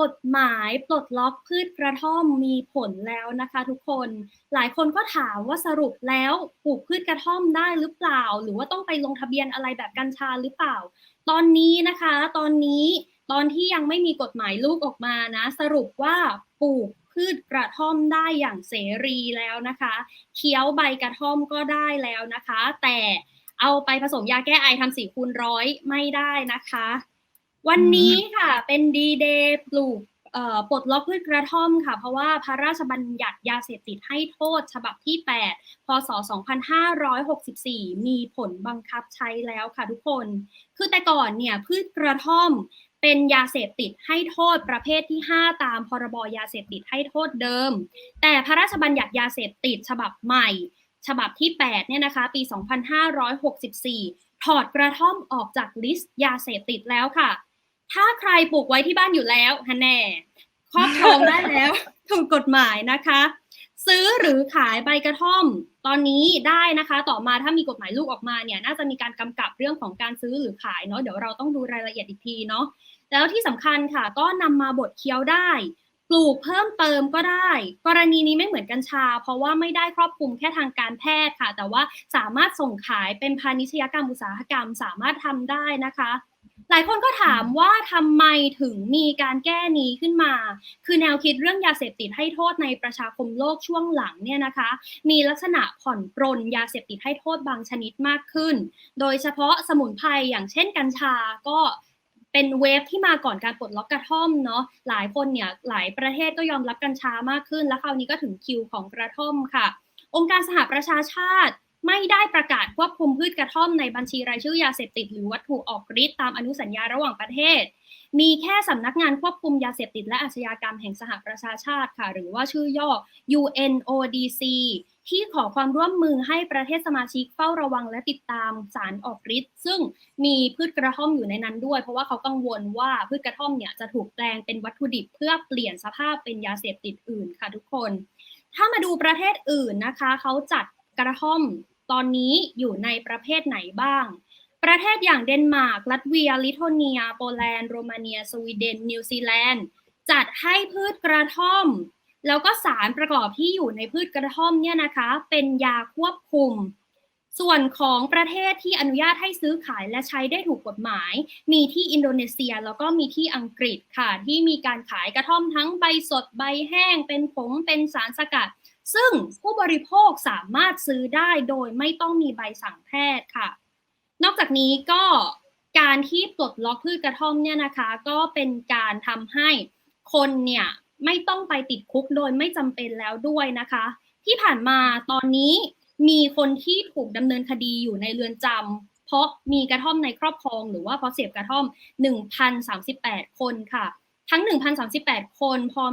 กฎหมายปลดล็อกพืชกระท่อมมีผลแล้วนะคะ ทุกคน หลายคนก็ถามว่าสรุปแล้วปลูกพืชกระท่อมได้หรือเปล่า หรือว่าต้องไปลงทะเบียนอะไรแบบกัญชาหรือเปล่า ตอนนี้นะคะ ตอนนี้ตอนที่ยังไม่มีกฎหมายลูกออกมานะ สรุปว่าปลูกพืชกระท่อมได้อย่างเสรีแล้วนะคะ เคี้ยวใบกระท่อมก็ได้แล้วนะคะ แต่เอาไปผสมยาแก้ไอทำสีคูณร้อยไม่ได้นะคะ วันนี้ค่ะเป็นดีเดย์ปลูกปลดล็อกพืชกระท่อมค่ะ เพราะว่าพระราชบัญญัติยาเสพติดให้โทษฉบับที่ 8 พศ 2564 มีผลบังคับใช้แล้วค่ะทุกคน คือแต่ก่อนเนี่ยพืชกระท่อมเป็นยาเสพติดให้โทษประเภทที่ 5 ตามพรบยาเสพติดให้โทษเดิม แต่พระราชบัญญัติยาเสพติดฉบับใหม่ ฉบับที่ 8 เนี่ยนะคะ ปี 2564 ถอดกระท่อมออกจากลิสต์ยาเสพติดแล้วค่ะ ถ้าใครปลูกไว้ที่บ้านอยู่แล้วฮะแน่ครอบครองได้แล้วถูกกฎหมายนะคะ ซื้อหรือขายใบกระท่อม ตอนนี้ได้นะคะ ต่อมาถ้ามีกฎหมายลูกออกมาเนี่ย น่าจะมีการกำกับเรื่องของการซื้อหรือขายเนาะเดี๋ยวเราต้องดูรายละเอียดอีกทีเนาะแล้วที่สำคัญค่ะ ก็นำมาบดเคี้ยวได้ ปลูกเพิ่มเติมก็ได้ กรณีนี้ไม่เหมือนกัญชา เพราะว่าไม่ได้ครอบคลุมแค่ทางการแพทย์ค่ะ แต่ว่าสามารถส่งขายเป็นพาณิชยกรรมอุตสาหกรรมสามารถทำได้นะคะ หลายคนก็ถามว่าทำไมถึงมีการแก้นี้ขึ้นมา คือแนวคิดเรื่องยาเสพติดให้โทษในประชาคมโลกช่วงหลังเนี่ยนะคะ มีลักษณะผ่อนปรนยาเสพติดให้โทษบางชนิดมากขึ้น โดยเฉพาะสมุนไพรอย่างเช่นกัญชาก็เป็นเวฟที่มาก่อนการปลดล็อกกระท่อมเนาะหลายคนเนี่ยหลายประเทศก็ยอมรับกัญชามากขึ้น แล้วคราวนี้ก็ถึงคิวของกระท่อมค่ะ องค์การสหประชาชาติ ไม่ได้ประกาศควบคุมพืชกระท่อมในบัญชีรายชื่อยาเสพติด หรือวัตถุออกฤทธิ์ตามอนุสัญญาระหว่างประเทศ มีแค่สำนักงานควบคุมยาเสพติดและอาชญากรรมแห่งสหประชาชาติค่ะ หรือว่าชื่อย่อ UNODC ที่ขอความร่วมมือให้ประเทศสมาชิกเฝ้าระวังและติดตามสารออกฤทธิ์ซึ่งมีพืชกระท่อมอยู่ในนั้นด้วย เพราะว่าเขากังวลว่าพืชกระท่อมเนี่ยจะถูกแปลงเป็นวัตถุดิบเพื่อเปลี่ยนสภาพเป็นยาเสพติดอื่นค่ะทุกคน ถ้ามาดูประเทศอื่นนะคะ เขาจัดกระท่อม ตอนนี้อยู่ในประเภทไหนบ้าง ประเทศอย่างเดนมาร์ก ลัตเวีย ลิทัวเนีย โปแลนด์ โรมาเนีย สวีเดน นิวซีแลนด์ จัดให้พืชกระท่อม แล้วก็สารประกอบที่อยู่ในพืชกระท่อมเนี่ยนะคะ เป็นยาควบคุม ส่วนของประเทศที่อนุญาตให้ซื้อขายและใช้ได้ถูกกฎหมาย มีที่อินโดนีเซียแล้วก็มีที่อังกฤษค่ะ ที่มีการขายกระท่อมทั้งใบสดใบแห้ง เป็นผง เป็นสารสกัด ซึ่งผู้บริโภคสามารถซื้อได้โดยไม่ต้องมีใบสั่งแพทย์ค่ะ นอกจากนี้ก็การที่ปลดล็อกพืชกระท่อมเนี่ยนะคะ ก็เป็นการทำให้คนเนี่ยไม่ต้องไปติดคุกโดยไม่จำเป็นแล้วด้วยนะคะ ที่ผ่านมาตอนนี้มีคนที่ถูกดำเนินคดีอยู่ในเรือนจำเพราะมีกระท่อมในครอบครอง หรือว่าเพราะเสพกระท่อม 1,038 คนค่ะ ทั้ง 1,038 คนพอ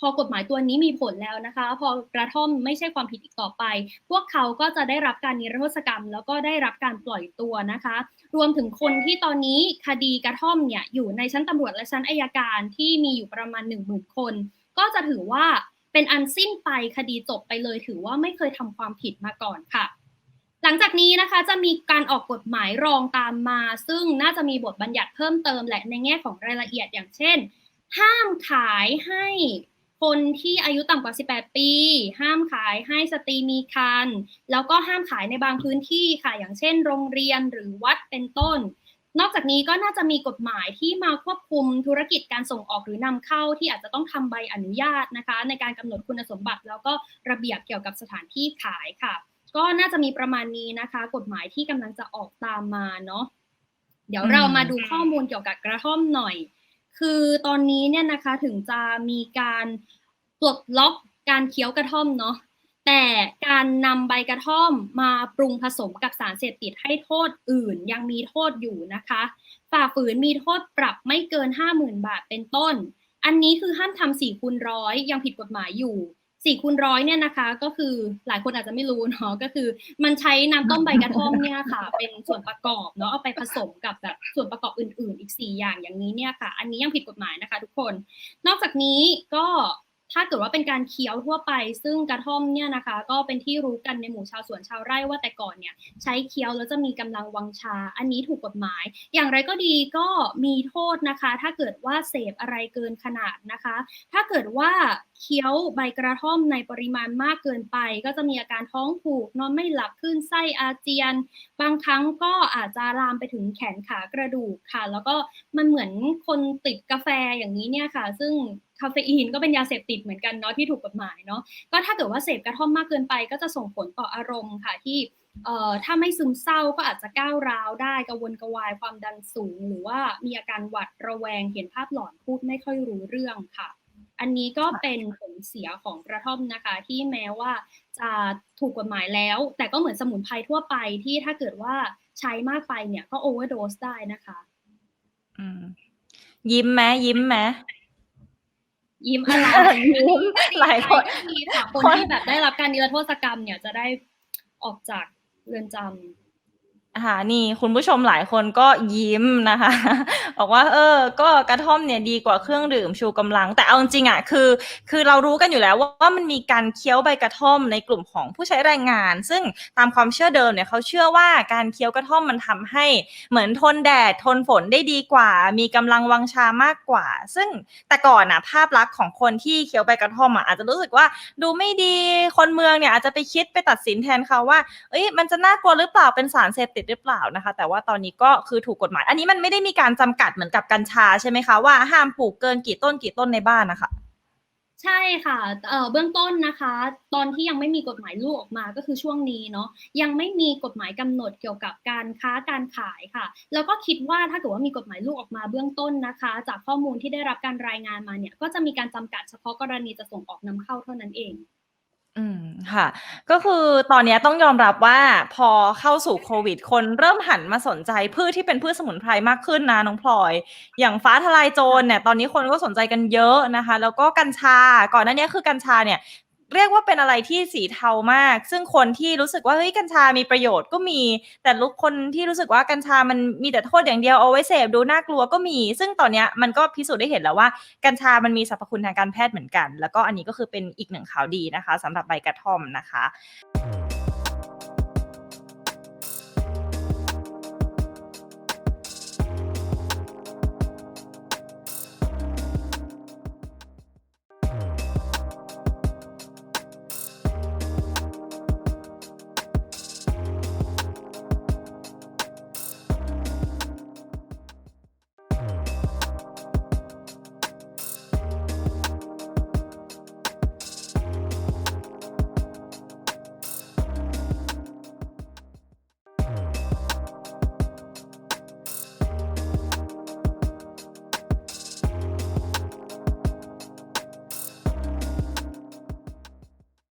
พอกฎหมายตัวนี้มีผลแล้วนะคะ พอกระท่อมไม่ใช่ความผิดอีกต่อไป พวกเขาก็จะได้รับการนิรโทษกรรม แล้วก็ได้รับการปล่อยตัวนะคะ รวมถึงคนที่ตอนนี้คดีกระท่อมเนี่ยอยู่ในชั้นตำรวจและชั้นอายการที่มีอยู่ประมาณ 1 0,000 คน ก็จะถือว่าเป็นอันสิ้นไปคดีจบไปเลย ถือว่าไม่เคยทำความผิดมาก่อนค่ะหลังจากนี้นะคะจะมีการออกกฎหมายรองตามมา ซึ่งน่าจะมีบทบัญญัติเพิ่มเติมแหละในแง่ของรายละเอียดอย่างเช่น ห้ามขายให้ คนที่อายุต่ำกว่า 18 ปี ห้ามขายให้สตรีมีครรภ์แล้วก็ห้ามขายในบางพื้นที่ค่ะ อย่างเช่น โรงเรียนหรือวัดเป็นต้น นอกจากนี้ก็น่าจะมีกฎหมายที่มาควบคุมธุรกิจการส่งออกหรือนำเข้าที่อาจจะต้องทำใบอนุญาตนะคะ ในการกำหนดคุณสมบัติ แล้วก็ระเบียบเกี่ยวกับสถานที่ขายค่ะ ก็น่าจะมีประมาณนี้นะคะ กฎหมายที่กำลังจะออกตามมาเนาะเดี๋ยวเรามาดูข้อมูลเกี่ยวกับกระท่อมหน่อย คือตอนนี้เนี่ยนะคะถึงจะมีการปลดล็อกการเคี้ยวกระท่อมเนาะแต่การนำใบกระท่อมมาปรุงผสมกับสารเสพติดให้โทษอื่นยังมีโทษอยู่นะคะฝ่าฝืนมีโทษปรับไม่เกิน 50,000 บาทเป็นต้น อันนี้คือห้ามทำสี่คูณร้อยยังผิดกฎหมายอยู่ สี่คูณร้อยเนี่ยนะคะ ก็คือหลายคนอาจจะไม่รู้เนาะก็คือ มันใช้น้ำต้มใบกระท่อมเนี่ยค่ะ เป็นส่วนประกอบเนาะเอาไปผสมกับแบบส่วนประกอบอื่น ๆ อีกสี่อย่างอย่างนี้เนี่ยค่ะ อันนี้ยังผิดกฎหมายนะคะ ทุกคน นอกจากนี้ก็ ถ้าเกิดว่าเป็นการเคี้ยวทั่วไป ซึ่งกระท่อมเนี่ยนะคะ ก็เป็นที่รู้กันในหมู่ชาวสวนชาวไร่ว่าแต่ก่อนเนี่ยใช้เคี้ยวแล้วจะมีกำลังวังชา อันนี้ถูกกฎหมาย อย่างไรก็ดีก็มีโทษนะคะ ถ้าเกิดว่าเสพอะไรเกินขนาดนะคะ ถ้าเกิดว่าเคี้ยวใบกระท่อมในปริมาณมากเกินไป ก็จะมีอาการท้องผูกนอนไม่หลับขึ้นไส้อาเจียน บางครั้งก็อาจจะลามไปถึงแขนขากระดูกค่ะ แล้วก็มันเหมือนคนติดกาแฟอย่างนี้เนี่ยค่ะ ซึ่งคาเฟอีนก็เป็นยาเสพติดเหมือนกันเนาะที่ถูกกฎหมายเนาะก็ถ้าเกิดว่าเสพกระท่อมมากเกินไป ก็จะส่งผลต่ออารมณ์ค่ะที่เอ่อถ้าไม่ซึมเศร้าก็อาจจะก้าวร้าวได้กระวนกระวายความดันสูง หรือว่ามีอาการหวัดระแวงเห็นภาพหลอนพูดไม่ค่อยรู้เรื่องค่ะ อันนี้ก็เป็นผลเสียของกระท่อมนะคะ ที่แม้ว่าจะถูกกฎหมายแล้ว แต่ก็เหมือนสมุนไพรทั่วไปที่ถ้าเกิดว่าใช้มากไปเนี่ยก็โอเวอร์โดสได้นะคะ อืมยิ้มไหมยิ้มไหม ยิ้มอะไรยิ้มหลายคนดีค่ะคนที่แบบได้รับการนิรโทษกรรมเนี่ยจะได้ออกจากเรือนจำ ค่ะ นี่คุณผู้ชมหลายคนก็ยิ้มนะคะ บอกว่า เออ ก็กระท่อมเนี่ยดีกว่าเครื่องดื่มชูกำลัง แต่เอาจริงๆอะคือ คือเรารู้กันอยู่แล้วว่าว่ามันมีการเคี้ยวใบกระท่อมในกลุ่มของผู้ใช้แรงงาน ซึ่งตามความเชื่อเดิมเนี่ยเขาเชื่อว่าการเคี้ยวกระท่อมมันทำให้เหมือนทนแดดทนฝนได้ดีกว่า มีกำลังวังชามากกว่า ซึ่งแต่ก่อนอะภาพลักษณ์ของคนที่เคี้ยวใบกระท่อมอะอาจจะรู้สึกว่าดูไม่ดีคนเมืองเนี่ยอาจจะไปคิดไปตัดสินแทนเขาว่า เอ้ยมันจะน่ากลัวหรือเปล่าเป็นสารเสพติดหรือเปล่านะคะ แต่ว่าตอนนี้ก็คือถูกกฎหมาย อันนี้มันไม่ได้มีการจำกัดเหมือนกับกัญชาใช่ไหมคะว่าห้ามปลูกเกินกี่ต้นกี่ต้นในบ้านนะคะใช่ค่ะเอ่อเบื้องต้นนะคะ ตอนที่ยังไม่มีกฎหมายลูกออกมาก็คือช่วงนี้เนาะยังไม่มีกฎหมายกำหนดเกี่ยวกับการค้าการขายค่ะ แล้วก็คิดว่าถ้าเกิดว่ามีกฎหมายลูกออกมาเบื้องต้นนะคะ จากข้อมูลที่ได้รับการรายงานมาเนี่ยก็จะมีการจำกัดเฉพาะกรณีจะส่งออกนำเข้าเท่านั้นเอง อืม ค่ะ ก็คือตอนนี้ต้องยอมรับว่า พอเข้าสู่โควิด คนเริ่มหันมาสนใจพืชที่เป็นพืชสมุนไพรมากขึ้นนะน้องพลอย อย่างฟ้าทลายโจรเนี่ย ตอนนี้คนก็สนใจกันเยอะนะคะ แล้วก็กัญชา ก่อนหน้านี้คือกัญชาเนี่ย เรียกว่าเป็นอะไรที่สีเทามาก ซึ่งคนที่รู้สึกว่าเฮ้ยกัญชามีประโยชน์ก็มี แต่ลุกคนที่รู้สึกว่ากัญชามันมีแต่โทษอย่างเดียวเอาไว้เสพดูน่ากลัวก็มี ซึ่งตอนนี้มันก็พิสูจน์ได้เห็นแล้วว่ากัญชามันมีสรรพคุณทางการแพทย์เหมือนกัน แล้วก็อันนี้ก็คือเป็นอีกหนึ่งข่าวดีนะคะสำหรับใบกระท่อมนะคะ